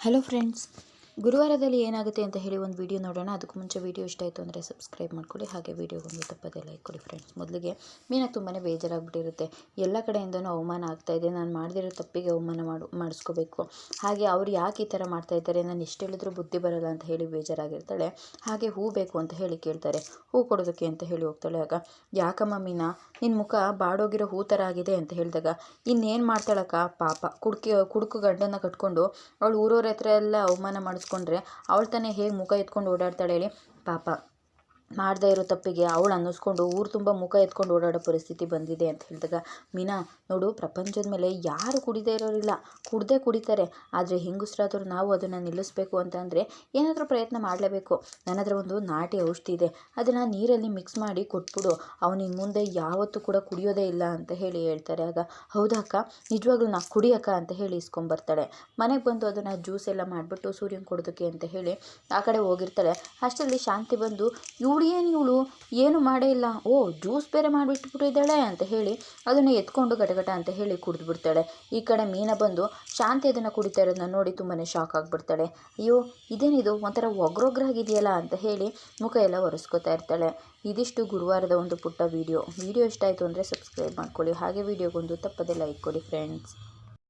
Hello friends ಗುರುವಾರದಲ್ಲಿ ಏನಾಗುತ್ತೆ ಅಂತ ಹೇಳಿ ಒಂದು ವಿಡಿಯೋ ನೋಡೋಣ. ಅದಕ್ಕೂ ಮುಂಚೆ ವಿಡಿಯೋ ಇಷ್ಟ ಆಯಿತು ಅಂದರೆ ಸಬ್ಸ್ಕ್ರೈಬ್ ಮಾಡ್ಕೊಳ್ಳಿ. ಹಾಗೆ ವೀಡಿಯೋಗೊಂದು ತಪ್ಪದೆ ಲೈಕ್ ಕೊಡಿ ಫ್ರೆಂಡ್ಸ್ ಮೊದಲಿಗೆ ಮೀನಾಗಿ ತುಂಬಾ ಬೇಜಾರಾಗ್ಬಿಟ್ಟಿರುತ್ತೆ. ಎಲ್ಲ ಕಡೆಯಿಂದನೂ ಅವಮಾನ ಆಗ್ತಾಯಿದೆ ನಾನು ಮಾಡದಿರೋ ತಪ್ಪಿಗೆ ಅವಮಾನ ಮಾಡು, ಮಾಡಿಸ್ಕೋಬೇಕು. ಹಾಗೆ ಅವ್ರು ಯಾಕೆ ಈ ಥರ ಮಾಡ್ತಾ ಇದ್ದಾರೆ? ನಾನು ಎಷ್ಟು ಹೇಳಿದ್ರು ಬುದ್ಧಿ ಬರಲ್ಲ ಅಂತ ಹೇಳಿ ಬೇಜಾರಾಗಿರ್ತಾಳೆ. ಹಾಗೆ ಹೂ ಬೇಕು ಅಂತ ಹೇಳಿ ಕೇಳ್ತಾರೆ. ಹೂ ಕೊಡೋದಕ್ಕೆ ಅಂತ ಹೇಳಿ ಹೋಗ್ತಾಳೆ. ಆಗ ಯಾಕಮ್ಮ ಮೀನಾ ನಿನ್ನ ಮುಖ ಬಾಡೋಗಿರೋ ಹೂ ಥರ ಆಗಿದೆ ಅಂತ ಹೇಳಿದಾಗ, ಇನ್ನೇನು ಮಾಡ್ತಾಳಕ್ಕ? ಪಾಪ, ಕುಡ್ಕಿ, ಕುಡುಕು ಗಂಡನ್ನು ಕಟ್ಕೊಂಡು ಅವಳು ಊರವ್ರ ಹತ್ರ ಎಲ್ಲ ಅವಮಾನ ಮಾಡಿಸ್ಕೊಂಡ್ರೆ ಅವಳು ತಾನೇ ಹೇಗೆ ಮುಖ ಎತ್ಕೊಂಡು ಓಡಾಡ್ತಾಳೆ ಹೇಳಿ. ಪಾಪ. ಮಾಡದೇ ಇರೋ ತಪ್ಪಿಗೆ ಅವಳು ಅನ್ನಿಸ್ಕೊಂಡು ಊರು ತುಂಬ ಮುಖ ಎತ್ಕೊಂಡು ಓಡಾಡೋ ಪರಿಸ್ಥಿತಿ ಬಂದಿದೆ ಅಂತ ಹೇಳಿದಾಗ, ಮೀನಾ, ನೋಡು, ಪ್ರಪಂಚದ ಮೇಲೆ ಯಾರು ಕುಡಿದೇ ಇರೋರಿಲ್ಲ. ಕುಡ್ದೇ ಕುಡಿತಾರೆ. ಆದರೆ ಹೆಂಗಸ್ರಾದ್ರು ನಾವು ಅದನ್ನು ನಿಲ್ಲಿಸ್ಬೇಕು ಅಂತಂದರೆ ಏನಾದರೂ ಪ್ರಯತ್ನ ಮಾಡಲೇಬೇಕು. ನನ್ನ ಹತ್ರ ಒಂದು ನಾಟಿ ಔಷಧಿ ಇದೆ. ಅದನ್ನು ನೀರಲ್ಲಿ ಮಿಕ್ಸ್ ಮಾಡಿ ಕೊಟ್ಬಿಡು. ಅವನಿಗೆ ಮುಂದೆ ಯಾವತ್ತೂ ಕೂಡ ಕುಡಿಯೋದೇ ಇಲ್ಲ ಅಂತ ಹೇಳಿ ಹೇಳ್ತಾರೆ. ಆಗ ಹೌದಕ್ಕ ನಿಜವಾಗ್ಲೂ ನಾ ಕುಡಿಯಕ್ಕ? ಅಂತ ಹೇಳಿ ಇಸ್ಕೊಂಬರ್ತಾಳೆ. ಮನೆಗೆ ಬಂದು ಅದನ್ನು ಜ್ಯೂಸ್ ಎಲ್ಲ ಮಾಡಿಬಿಟ್ಟು ಸೂರ್ಯನ ಕೊಡೋದಕ್ಕೆ ಅಂತ ಹೇಳಿ ಆ ಕಡೆ ಹೋಗಿರ್ತಾಳೆ. ಅಷ್ಟರಲ್ಲಿ ಶಾಂತಿ ಬಂದು, ಇವಳು ಏನು ಇವಳು. ಏನು ಮಾಡೇ ಇಲ್ಲ. ಓ, ಜ್ಯೂಸ್ ಬೇರೆ ಮಾಡಿಬಿಟ್ಬಿಟ್ಟಿದ್ದಾಳೆ ಅಂತ ಹೇಳಿ ಅದನ್ನು ಎತ್ಕೊಂಡು ಗಟಗಟ ಅಂತ ಹೇಳಿ ಕುಡಿದು ಬಿಡ್ತಾಳೆ ಈ ಕಡೆ ಮೀನ ಬಂದು ಶಾಂತಿ ಅದನ್ನು ಕುಡಿತಾ ಇರೋದನ್ನ ನೋಡಿ ತುಂಬಾ ಶಾಕ್ ಆಗಿಬಿಡ್ತಾಳೆ. ಅಯ್ಯೋ, ಇದೇನಿದು? ಒಂಥರ ಒಗ್ರೊಗ್ರಾಗಿದೆಯಲ್ಲ ಅಂತ ಹೇಳಿ ಮುಖ ಎಲ್ಲ ಒರೆಸ್ಕೊತಾ ಇರ್ತಾಳೆ. ಇದಿಷ್ಟು ಗುರುವಾರದ ಒಂದು ಪುಟ್ಟ ವೀಡಿಯೋ ವೀಡಿಯೋ ಇಷ್ಟ ಆಯಿತು ಅಂದರೆ ಸಬ್ಸ್ಕ್ರೈಬ್ ಮಾಡ್ಕೊಳ್ಳಿ. ಹಾಗೆ ವೀಡಿಯೋಗೊಂದು ತಪ್ಪದೇ ಲೈಕ್ ಕೊಡಿ ಫ್ರೆಂಡ್ಸ್